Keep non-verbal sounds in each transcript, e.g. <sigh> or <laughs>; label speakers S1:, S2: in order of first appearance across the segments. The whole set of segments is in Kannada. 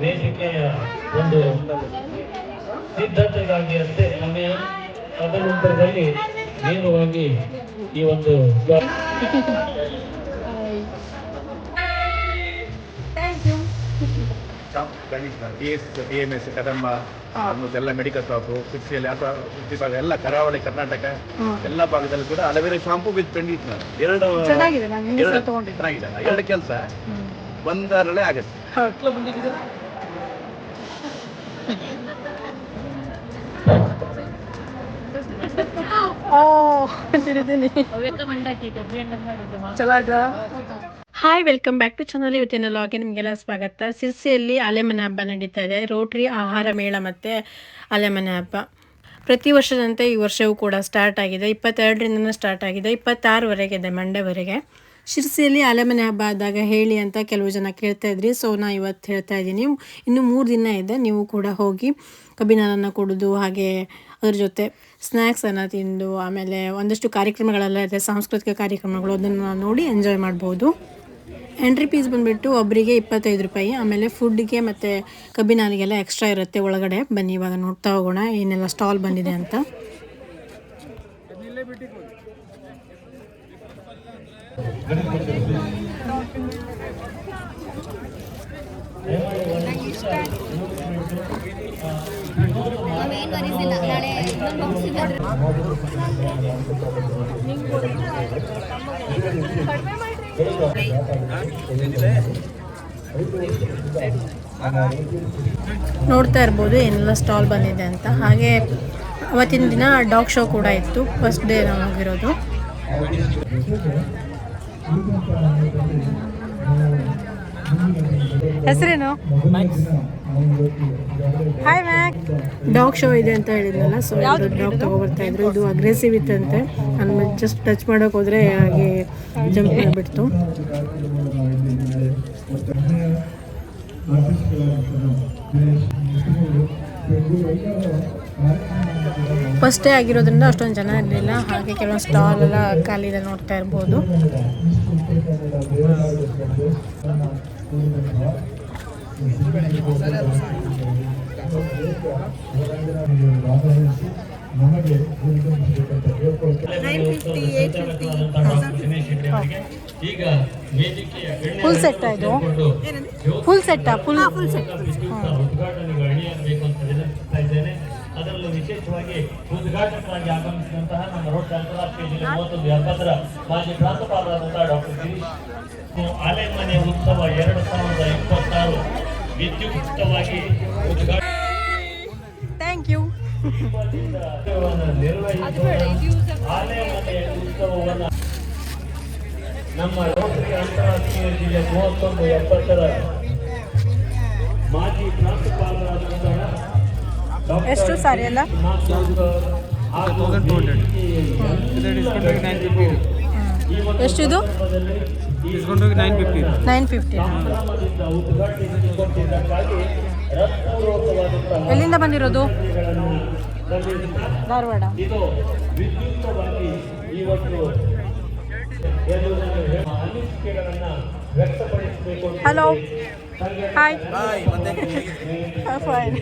S1: ವೇದಿಕೆಯ ಒಂದು ಸಿದ್ಧತೆಗಾಗಿ ಅಷ್ಟೇ ಸಮಯ ತದನಂತರದಲ್ಲಿ ನೇರವಾಗಿ ಈ ಒಂದು
S2: D S B M S Kadamba ಎಲ್ಲ ಮೆಡಿಕಲ್ ಶಾಪು ಫಿಕ್ಸಿಯಲ್ಲಿ ಅಥವಾ ಭಾಗ ಎಲ್ಲ ಕರಾವಳಿ ಕರ್ನಾಟಕ ಎಲ್ಲ ಭಾಗದಲ್ಲಿ ಕೂಡ ಅಲವೇರ ಶಾಂಪು ವಿತ್ ಕಂಡೀಷನರ್ ಎರಡು
S3: ಚೆನ್ನಾಗಿದೆ ನಾನು
S2: ಎರಡು ಚೆನ್ನಾಗಿದೆ? ಎರಡು ಕೆಲಸ. ಒಂದರಲ್ಲೇ ಆಗುತ್ತೆ.
S3: ಓ ತಿರುದಿನಿ ಚಲೋ ಆಯ್ತಾ hi welcome back to channel ಇವತ್ತಿನ ಲಾಗೆ ನಿಮಗೆಲ್ಲ ಸ್ವಾಗತ. ಸಿರ್ಸಿಯಲ್ಲಿ ಅಲೆಮನೆ ಹಬ್ಬ ನಡೀತಾ ಇದೆ. ರೋಟ್ರಿ, ಆಹಾರ, ಮೇಳ ಮತ್ತು ಅಲೆಮನೆ ಹಬ್ಬ. ಪ್ರತಿ ವರ್ಷದಂತೆ ಈ ವರ್ಷವೂ ಕೂಡ ಸ್ಟಾರ್ಟ್ ಆಗಿದೆ. ಇಪ್ಪತ್ತೆರಡರಿಂದನೂ ಸ್ಟಾರ್ಟ್ ಆಗಿದೆ. ಇಪ್ಪತ್ತಾರವರೆಗೆ ಇದೆ ಮಂಡ್ಯವರೆಗೆ ಶಿರ್ಸಿಯಲ್ಲಿ ಅಲೆಮನೆ ಹಬ್ಬ ಆದಾಗ ಹೇಳಿ ಅಂತ ಕೆಲವು ಜನ ಕೇಳ್ತಾ ಇದ್ರಿ. ಸೊ ನಾ ಇವತ್ತು ಹೇಳ್ತಾ ಇದ್ದೀನಿ. ಇನ್ನು ಮೂರು ದಿನ ಇದೆ. ನೀವು ಕೂಡ ಹೋಗಿ ಕಬ್ಬಿನಾರನ್ನು ಕೊಡೋದು ಹಾಗೆ ಅದ್ರ ಜೊತೆ ಸ್ನ್ಯಾಕ್ಸನ್ನು ತಿಂದು, ಆಮೇಲೆ ಒಂದಷ್ಟು ಕಾರ್ಯಕ್ರಮಗಳೆಲ್ಲ ಇದೆ, ಸಾಂಸ್ಕೃತಿಕ ಕಾರ್ಯಕ್ರಮಗಳು, ಅದನ್ನು ನೋಡಿ ಎಂಜಾಯ್ ಮಾಡ್ಬೋದು. ಎಂಟ್ರಿ ಪೀಸ್ ಬಂದುಬಿಟ್ಟು ಒಬ್ಬರಿಗೆ ಇಪ್ಪತ್ತೈದು ರೂಪಾಯಿ, ಆಮೇಲೆ ಫುಡ್ಗೆ ಮತ್ತು ಕಬ್ಬಿನಾಲಿಗೆಲ್ಲ ಎಕ್ಸ್ಟ್ರಾ ಇರುತ್ತೆ ಒಳಗಡೆ. ಬನ್ನಿ, ಇವಾಗ ನೋಡ್ತಾ ಹೋಗೋಣ ಏನೆಲ್ಲ ಸ್ಟಾಲ್ ಬಂದಿದೆ ಅಂತ.
S4: ಕಡಿಮೆ
S3: ನೋಡ್ತಾ ಇರ್ಬೋದು ಏನೆಲ್ಲ ಸ್ಟಾಲ್ ಬಂದಿದೆ ಅಂತ. ಹಾಗೆ ಅವತ್ತಿನ ದಿನ ಡಾಗ್ ಶೋ ಕೂಡ ಇತ್ತು. ಫಸ್ಟ್ ಡೇ ನಾವು ಹೋಗಿರೋದು. ಹೆಸರೇನು? ಹಾಯ್ ಮ್ಯಾಕ್ ಡಾಗ್ ಶೋ ಇದೆ ಅಂತ ಹೇಳಿದ್ನಲ್ಲ ಸೊ ಡಾಗ್ ತಗೊಬರ್ತಾ ಇದ್ರು. ಇದು ಅಗ್ರೆಸಿವ್ ಇತ್ತಂತೆ. ನಾನು ಜಸ್ಟ್ ಟಚ್ ಮಾಡೋಕೆ ಹೋದ್ರೆ ಹಾಗೆ ಜಂಪ್ ಮಾಡಿಬಿಡ್ತು. ಫಸ್ಟ್ ಡೇ ಆಗಿರೋದ್ರಿಂದ ಅಷ್ಟೊಂದು ಜನ ಇರಲಿಲ್ಲ. ಹಾಗೆ ಕೆಲವೊಂದು ಸ್ಟಾಲ್ ಎಲ್ಲ ಖಾಲಿ ಇದೆ ನೋಡ್ತಾ ಇರ್ಬೋದು. ಫುಲ್ ಸೆಟ್ ಇದು? Full set full full set
S1: ಉದ್ಘಾಟನೆಗೆ ಅಣಿಯಾಗಬೇಕು ಅಂತ ವಿನಂತಿಸ್ತಾ ಇದ್ದೇನೆ ಅದರಲ್ಲೂ ವಿಶೇಷವಾಗಿ ಉದ್ಘಾಟಕರಾಗಿ ಆಗಮಿಸಿದಂತಹ ನಮ್ಮ ರೋಡ್ ಅಂತಾರಾಷ್ಟ್ರೀಯ ಜಿಲ್ಲೆ ಮೂವತ್ತೊಂದು ಎಪ್ಪತ್ತರ ಮಾಜಿ ಪ್ರಾಂಶುಪಾಲರಾದಂತಹ ಡಾಕ್ಟರ್ ಗಿರೀಶ್. ಆಲೆಮನೆ ಉತ್ಸವ ಎರಡು ಸಾವಿರದ ಇಪ್ಪತ್ತಾರು. ವಿದ್ಯುಕ್ತವಾಗಿ
S3: ಥ್ಯಾಂಕ್ ಯು
S1: ನಮ್ಮ ರೋಟರಿ ಅಂತಾರಾಷ್ಟ್ರೀಯ ಜಿಲ್ಲೆ ಮೂವತ್ತೊಂದು ಎಪ್ಪತ್ತರ ಮಾಜಿ ಪ್ರಾಂಶುಪಾಲರಾದಂತಹ
S3: ಎಷ್ಟು ಸಾರಿ ಅಲ್ಲ?
S1: ಹಾಗೂ
S3: ನೈನ್ ಫಿಫ್ಟಿ ಎಲ್ಲಿಂದ ಬಂದಿರೋದು? Dharwad. Hello hi fine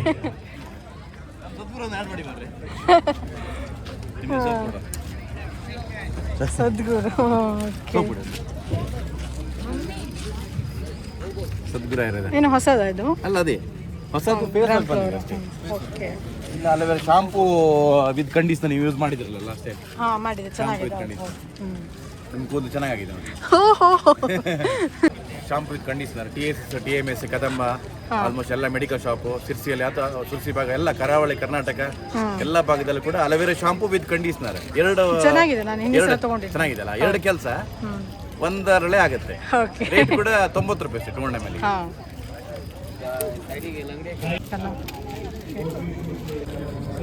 S2: Sadhguru. <laughs> Sadhguru
S3: ಏನು ಹೊಸದ ಇದು?
S2: ಅಲ್ಲ ಅದೇ. ಹೊಸದು ಫೇಸ್ ಬಂದಿದೆ ಅಷ್ಟೇ.
S3: ಓಕೆ.
S2: ಇಲ್ಲ ಅಲ್ಲವೇ ಶಾಂಪೂ ವಿತ್ ಕಂಡೀಷನರ್ ನೀವು ಯೂಸ್ ಮಾಡಿದ್ರಲ್ಲ ಅಷ್ಟೇ ಟೈಮ್
S3: ಹಾ ಮಾಡಿದೆ. ಚೆನ್ನಾಗಿದೆ.
S2: ನಿಮ್ಮ ಕೂದಲು ಚೆನ್ನಾಗಿದೆ. Shampoo with conditioner T S T M S Kadamba almost ಎಲ್ಲ ಮೆಡಿಕಲ್ ಶಾಪು ಸಿರ್ಸಿಯಲ್ಲಿ ಅಥವಾ ಸಿರ್ಸಿ ಭಾಗ ಎಲ್ಲ ಕರಾವಳಿ ಕರ್ನಾಟಕ ಎಲ್ಲ ಭಾಗದಲ್ಲಿ ಕೂಡ ಅಲವೇರ ಶಾಂಪೂ ವಿತ್ ಕಂಡೀಷನರ್ ಎರಡು
S3: ಚೆನ್ನಾಗಿದೆ
S2: ಚೆನ್ನಾಗಿದೆ ಅಲ್ಲ? ಎರಡು ಕೆಲಸ. ಒಂದರಲ್ಲೇ ಆಗುತ್ತೆ.
S3: ಓಕೆ
S2: ರೇಟ್ ಕೂಡ ತೊಂಬತ್ತು ರೂಪಾಯಿ ಅಷ್ಟೇ ಮೇಲೆ
S3: ಹಾ.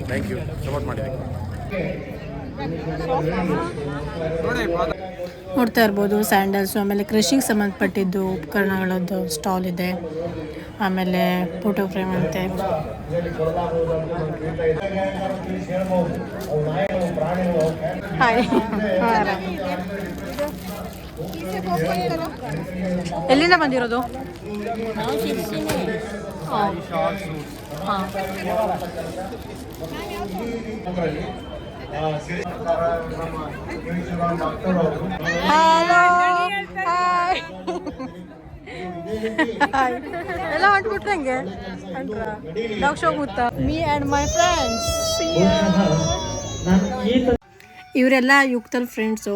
S2: ಥ್ಯಾಂಕ್ ಯು ಸಪೋರ್ಟ್ ಮಾಡಿದ್ದಕ್ಕೆ.
S3: ನೋಡ್ತಾ ಇರ್ಬೋದು ಸ್ಯಾಂಡಲ್ಸು ಆಮೇಲೆ ಕೃಷಿಗೆ ಸಂಬಂಧಪಟ್ಟಿದ್ದು ಉಪಕರಣಗಳದ್ದು ಸ್ಟಾಲ್ ಇದೆ. ಆಮೇಲೆ ಫೋಟೋ ಫ್ರೇಮ್ ಅಂತೆ. ಹಾಯ್ ಎಲ್ಲಿಂದ ಬಂದಿರೋದು? ಹಾಂ. ಹಲೋ ಹಾಯ್ ಎಲ್ಲ ಹೊಂಟ್ಬಿಟ್ರಂಗೆ ಹಂಗೆ? ಡಾಕ್ಟರ್ ಗೊತ್ತಾ ಮೀ ಆ್ಯಂಡ್ ಮೈ ಫ್ರೆಂಡ್ಸ್ ಇವರೆಲ್ಲ ಯುಕ್ತಲ್ ಫ್ರೆಂಡ್ಸು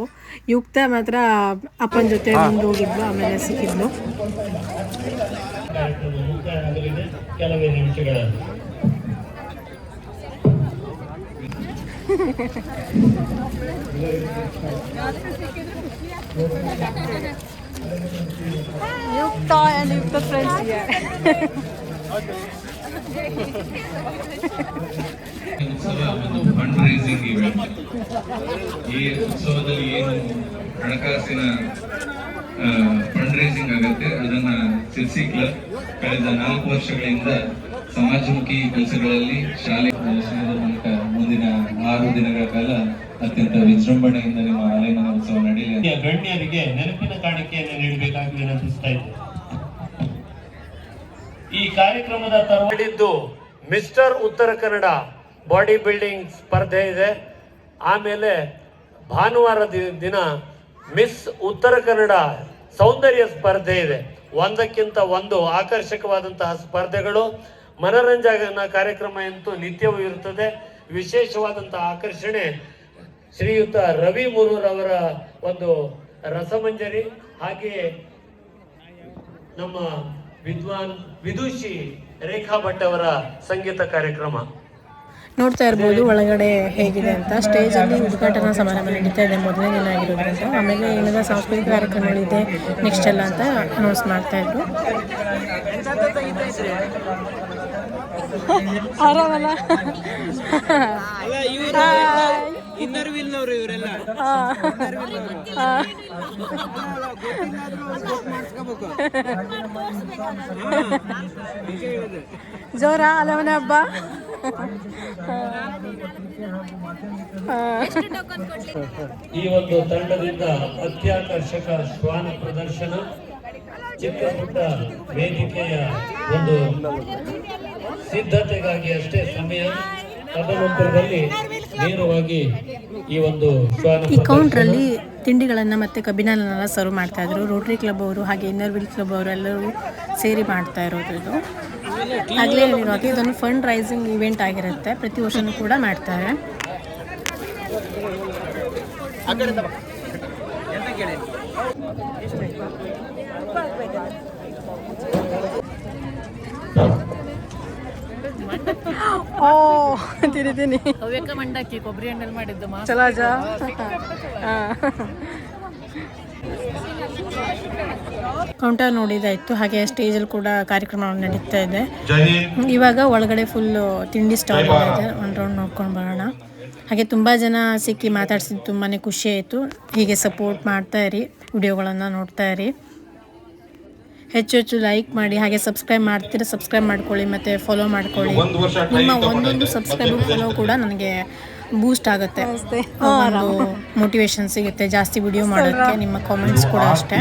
S3: ಯುಕ್ತ ಮಾತ್ರ ಅಪ್ಪನ ಜೊತೆ ಮುಂದೆ ಹೋಗಿದ್ಲು ಆಮೇಲೆ ಸಿಕ್ಕಿದ್ಲು
S1: ಕಾರ್ಯಕ್ರಮ ಮುಕ್ತಾಯ ಆಗಲಿದೆ ಕೆಲವೇ ನಿಮಿಷಗಳಲ್ಲಿ
S3: ಯುಕ್ತ ಆ್ಯಂಡ್ ಯುಕ್ತ ಫ್ರೆಂಡ್ಸ್
S5: ಉತ್ಸವ ಈ ಉತ್ಸವದಲ್ಲಿ ಏನು ಹಣಕಾಸಿನ ಫಂಡ್ ರೈಸಿಂಗ್ ಆಗುತ್ತೆ ಅದನ್ನ ಸಿರ್ಸಿ ಕ್ಲಬ್ ಕಳೆದ ನಾಲ್ಕು ವರ್ಷಗಳಿಂದ ಸಮಾಜಮುಖಿ ಕೆಲಸಗಳಲ್ಲಿ ಶಾಲೆ ಪ್ರದರ್ಶನದ ಮೂಲಕ ಮುಂದಿನ ಆರು ದಿನಗಳ ಕಾಲ ಅತ್ಯಂತ ವಿಜೃಂಭಣೆಯಿಂದ ನಿಮ್ಮ ಆಲಯಮನ ಉತ್ಸವ ನಡೆಯಲಿ
S1: ಗಣ್ಯರಿಗೆ ನೆನಪಿನ ಕಾಣಿಕೆಯನ್ನು ನೀಡಬೇಕಾಗಿ ವಿನಂತಿಸ್ತಾ ಇದ್ದೆ. ಈ ಕಾರ್ಯಕ್ರಮದ ತರವಡಿದ್ದು mister Uttara Kannada. Body building ಸ್ಪರ್ಧೆ ಇದೆ. ಆಮೇಲೆ ಭಾನುವಾರ ದಿನ ಮಿಸ್ ಉತ್ತರ ಕನ್ನಡ ಸೌಂದರ್ಯ ಸ್ಪರ್ಧೆ ಇದೆ. ಒಂದಕ್ಕಿಂತ ಒಂದು ಆಕರ್ಷಕವಾದಂತಹ ಸ್ಪರ್ಧೆಗಳು. ಮನರಂಜನಾ ಕಾರ್ಯಕ್ರಮ ಅಂತೂ ನಿತ್ಯವೂ ಇರುತ್ತದೆ. ವಿಶೇಷವಾದಂತಹ ಆಕರ್ಷಣೆ ಶ್ರೀಯುತ ರವಿ ಮುರೂರವರ ಒಂದು ರಸಮಂಜರಿ. ಹಾಗೆಯೇ ನಮ್ಮ ವಿದ್ವಾನ್ ವಿದುಷಿ ರೇಖಾ ಭಟ್ ಅವರ ಸಂಗೀತ ಕಾರ್ಯಕ್ರಮ.
S3: ನೋಡ್ತಾ ಇರ್ಬೋದು ಒಳಗಡೆ ಹೇಗಿದೆ ಅಂತ. ಸ್ಟೇಜಲ್ಲಿ ಉದ್ಘಾಟನಾ ಸಮಾರಂಭ ನಡೀತಾ ಇದೆ ಮೊದಲನೇ ದಿನ ಆಗಿರೋದ್ರಿಂದ. ಆಮೇಲೆ ಏನಾದ ಸಾಂಸ್ಕೃತಿಕ ಕಾರ್ಯಕ್ರಮಗಳಿದೆ ನೆಕ್ಸ್ಟ್ ಎಲ್ಲ ಅಂತ ಅನೌನ್ಸ್ ಮಾಡ್ತಾ ಇದ್ರು. ಆರಾಮಲ್ಲ? ಜೋರ ಅಲವನ ಹಬ್ಬ?
S1: ಈ ಒಂದು ತಂಡದಿಂದ ಅತ್ಯಾಕರ್ಷಕ ಶ್ವಾನ ಪ್ರದರ್ಶನ ಚಿಕ್ಕ ಪುಟ್ಟ ವೇದಿಕೆಯ ಒಂದು ಸಿದ್ಧತೆಗಾಗಿ ಅಷ್ಟೇ ಸಮಯ ತದನಂತರದಲ್ಲಿ ನೇರವಾಗಿ ಈ ಒಂದು ಶ್ವಾನ
S3: ಈ
S1: ಪ್ರದರ್ಶನ
S3: ಕೌಂಟ್ರಲ್ಲಿ ತಿಂಡಿಗಳನ್ನು ಮತ್ತು ಕಬ್ಬಿನಲ್ಲೆಲ್ಲ ಸರ್ವ್ ಮಾಡ್ತಾ ರೋಟ್ರಿ ಕ್ಲಬ್ ಅವರು ಹಾಗೆ ಇನ್ನರ್ ವಿಲ್ ಕ್ಲಬ್ ಅವರು ಎಲ್ಲರೂ ಸೇರಿ ಮಾಡ್ತಾ ಇರೋದು ಇದು. ಆಗಲೇ ಹೇಳಿರೋದು ಇದೊಂದು ಫಂಡ್ ರೈಸಿಂಗ್ ಇವೆಂಟ್ ಆಗಿರುತ್ತೆ. ಪ್ರತಿ ವರ್ಷನೂ ಕೂಡ ಮಾಡ್ತಾರೆ. ಓ ತಿರಿತೀನಿ.
S6: ಹವ್ಯಕ ಮಂಡಕ್ಕಿ ಕೊಬ್ಬರಿ ಎಣ್ಣೆಲಿ ಮಾಡಿದ್ದು ಮಾ
S3: ಚಲಾಜ ಕೌಂಟರ್ ನೋಡಿದಾಯ್ತು. ಹಾಗೆ ಸ್ಟೇಜಲ್ಲಿ ಕೂಡ ಕಾರ್ಯಕ್ರಮ ನಡೀತಾ ಇದೆ. ಇವಾಗ ಒಳಗಡೆ ಫುಲ್ ತಿಂಡಿ ಸ್ಟಾಲ್ ಇದೆ. ಒಂದು ರೌಂಡ್ ನೋಡ್ಕೊಂಡು ಬರೋಣ. ಹಾಗೆ ತುಂಬ ಜನ ಸಿಕ್ಕಿ ಮಾತಾಡ್ಸಿದ್ದು ತುಂಬಾ ಖುಷಿ ಆಯಿತು. ಹೀಗೆ ಸಪೋರ್ಟ್ ಮಾಡ್ತಾ ಇರಿ. ವಿಡಿಯೋಗಳನ್ನು ನೋಡ್ತಾ ಇರಿ. ಹೆಚ್ಚು ಹೆಚ್ಚು ಲೈಕ್ ಮಾಡಿ ಹಾಗೆ ಸಬ್ಸ್ಕ್ರೈಬ್ ಮಾಡ್ತೀರಾ ಸಬ್ಸ್ಕ್ರೈಬ್ ಮಾಡ್ಕೊಳ್ಳಿ ಮತ್ತು ಫಾಲೋ ಮಾಡ್ಕೊಳ್ಳಿ. ನಿಮ್ಮ ಒಂದೊಂದು ಸಬ್ಸ್ಕ್ರೈಬ್ ಫಾಲೋ ಕೂಡ ನನಗೆ ಬೂಸ್ಟ್ ಆಗುತ್ತೆ. ಮೋಟಿವೇಶನ್ ಸಿಗುತ್ತೆ ಜಾಸ್ತಿ ವಿಡಿಯೋ ಮಾಡೋಕ್ಕೆ ನಿಮ್ಮ ಕಾಮೆಂಟ್ಸ್ ಕೂಡ ಅಷ್ಟೇ.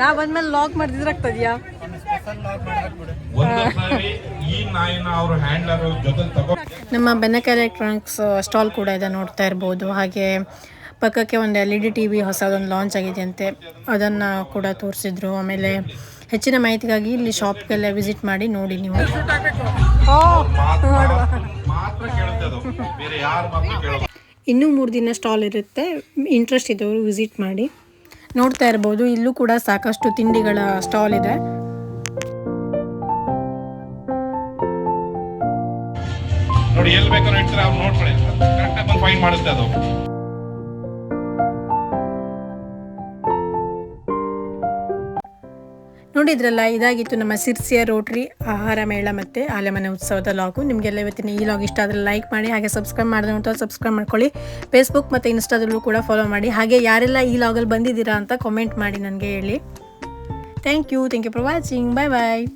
S3: ನಾ ಬಂದ್ಮೇಲೆ ಲಾಕ್ ಮಾಡಿದ್ರೆ ಆಗ್ತದ್ಯಾ ನಮ್ಮ ಬೆನಕ ಎಲೆಕ್ಟ್ರಾನಿಕ್ಸ್ ಸ್ಟಾಲ್ ಕೂಡ ಇದೆ ನೋಡ್ತಾ ಇರ್ಬೋದು. ಹಾಗೆ ಪಕ್ಕಕ್ಕೆ ಒಂದು L E D T V ಹೊಸದೊಂದು ಲಾಂಚ್ ಆಗಿದೆ ಅಂತೆ ಅದನ್ನು ಕೂಡ ತೋರಿಸಿದ್ರು. ಆಮೇಲೆ ಹೆಚ್ಚಿನ ಮಾಹಿತಿಗಾಗಿ ಇಲ್ಲಿ ಶಾಪ್ಗೆಲ್ಲ ವಿಸಿಟ್ ಮಾಡಿ ನೋಡಿ ನೀವು. ಇನ್ನೂ ಮೂರು ದಿನ ಸ್ಟಾಲ್ ಇರುತ್ತೆ. ಇಂಟ್ರೆಸ್ಟ್ ಇದ್ದವರು ವಿಸಿಟ್ ಮಾಡಿ. ನೋಡ್ತಾ ಇರ್ಬೋದು. ಇಲ್ಲೂ ಕೂಡ ಸಾಕಷ್ಟು ತಿಂಡಿಗಳ ಸ್ಟಾಲ್ ಇದೆ.
S7: ನೋಡಿ, ಎಲ್ಲಿ ಬೇಕಾದ್ರೂ ಇಡ್ತಾರೆ ಅವ್ರು ನೋಡ್ಕೊಳ್ಳಿ. ಕರೆಕ್ಟಾಗಿ ಬಂದು ಫೈನ್ ಮಾಡುತ್ತೆ ಅದು.
S3: ನೋಡಿದ್ರಲ್ಲ, ಇದಾಗಿತ್ತು ನಮ್ಮ ಸಿರ್ಸಿಯ ರೋಟ್ರಿ, ಆಹಾರ ಮೇಳ ಮತ್ತು ಆಲೆಮನೆ ಉತ್ಸವದ ಲಾಗು. ನಿಮಗೆಲ್ಲ ಇವತ್ತಿನ ಈ ಲಾಗ್ ಇಷ್ಟ ಆದರೆ ಲೈಕ್ ಮಾಡಿ, ಹಾಗೆ ಸಬ್ಸ್ಕ್ರೈಬ್ ಮಾಡಿದ್ರೆ ಅಂತ ಸಬ್ಸ್ಕ್ರೈಬ್ ಮಾಡ್ಕೊಳ್ಳಿ. ಫೇಸ್ಬುಕ್ ಮತ್ತು ಇನ್ಸ್ಟಾದಲ್ಲೂ ಕೂಡ ಫಾಲೋ ಮಾಡಿ. ಹಾಗೆ ಯಾರೆಲ್ಲ ಈ ಲಾಗಲ್ಲಿ ಬಂದಿದ್ದೀರಾ ಅಂತ ಕಾಮೆಂಟ್ ಮಾಡಿ ನನಗೆ ಹೇಳಿ. Thank you thank you for watching bye bye